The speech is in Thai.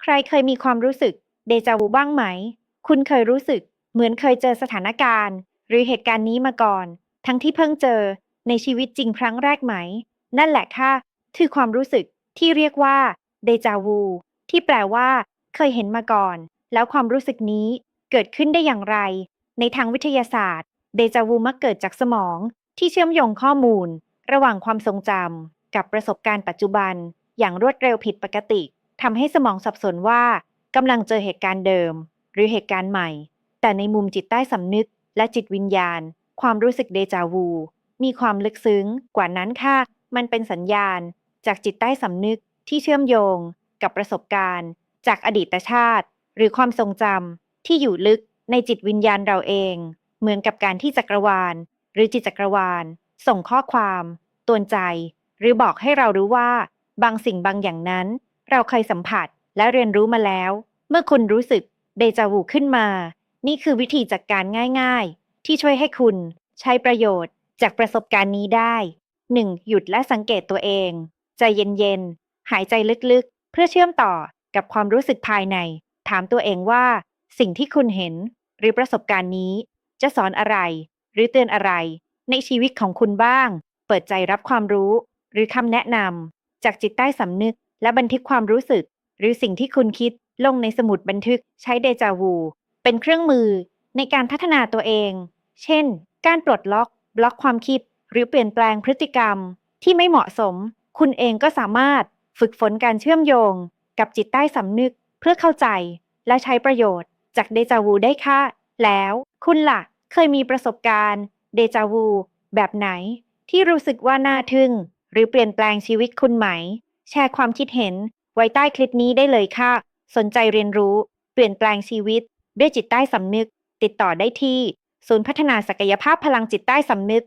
ใครเคยมีความรู้สึกเดจาวูบ้างไหม คุณเคยรู้สึกเหมือนเคยเจอสถานการณ์ หรือเหตุการณ์นี้มาก่อน ทั้งที่เพิ่งเจอในชีวิตจริงครั้งแรกไหม นั่นแหละค่ะคือความรู้สึกที่เรียกว่าเดจาวูที่แปลว่า เคยเห็นมาก่อน แล้วความรู้สึกนี้เกิดขึ้นได้อย่างไร ในทางวิทยาศาสตร์เดจาวูมักเกิดจากสมอง ที่เชื่อมโยงข้อมูล ระหว่างความทรงจำกับประสบการณ์ปัจจุบัน อย่างรวดเร็วผิดปกติ ทำให้สมองสับสนว่ากำลังเจอเหตุการณ์เดิม หรือเหตุการณ์ใหม่ แต่ในมุมจิตใต้สำนึก และจิตวิญญาณ ความรู้สึกเดจาวู มีความลึกซึ้งกว่านั้นค่ะ มันเป็นสัญญาณ จากจิตใต้สำนึกที่เชื่อมโยง กับประสบการณ์ จากอดีตชาติ หรือความทรงจำที่อยู่ลึกในจิตวิญญาณเราเอง เหมือนกับการที่จักรวาล หรือจิตจักรวาล ส่งข้อความตือนใจ หรือบอกให้เรารู้ว่า บางสิ่งบางอย่างนั้น เราเคยสัมผัสและเรียนรู้มาแล้ว เมื่อคุณรู้สึกเดจาวูขึ้นมา นี่คือวิธีจัดการง่ายๆ ที่ช่วยให้คุณใช้ประโยชน์จากประสบการณ์นี้ได้ 1. หยุดและสังเกตตัวเอง ใจเย็นๆ หายใจลึกๆ เพื่อเชื่อมต่อกับความรู้สึกภายใน ถามตัวเองว่า สิ่งที่คุณเห็น หรือประสบการณ์นี้ จะสอนอะไร หรือเตือนอะไร ในชีวิตของคุณบ้าง เปิดใจรับความรู้ หรือคำแนะนำจากจิตใต้สำนึก และบันทึกความรู้สึก หรือสิ่งที่คุณคิดลงในสมุดบันทึกใช้เดจาวู เป็นเครื่องมือในการพัฒนาตัวเอง เช่น การปลดล็อก บล็อกความคิด หรือเปลี่ยนแปลงพฤติกรรม ที่ไม่เหมาะสม คุณเองก็สามารถฝึกฝนการเชื่อมโยง กับจิตใต้สำนึก เพื่อเข้าใจ และใช้ประโยชน์ จากเดจาวูได้ค่ะ แล้วคุณล่ะ เคยมีประสบการณ์เดจาวูแบบไหน ที่รู้สึกว่าน่าทึ่ง หรือเปลี่ยนแปลงชีวิตคุณไหม แชร์ความคิดเห็น ไว้ใต้คลิปนี้ได้เลยค่ะ สนใจเรียนรู้ เปลี่ยนแปลงชีวิต ด้วยจิตใต้สำนึก ติดต่อได้ที่ ศูนย์พัฒนาศักยภาพพลังจิตใต้สำนึก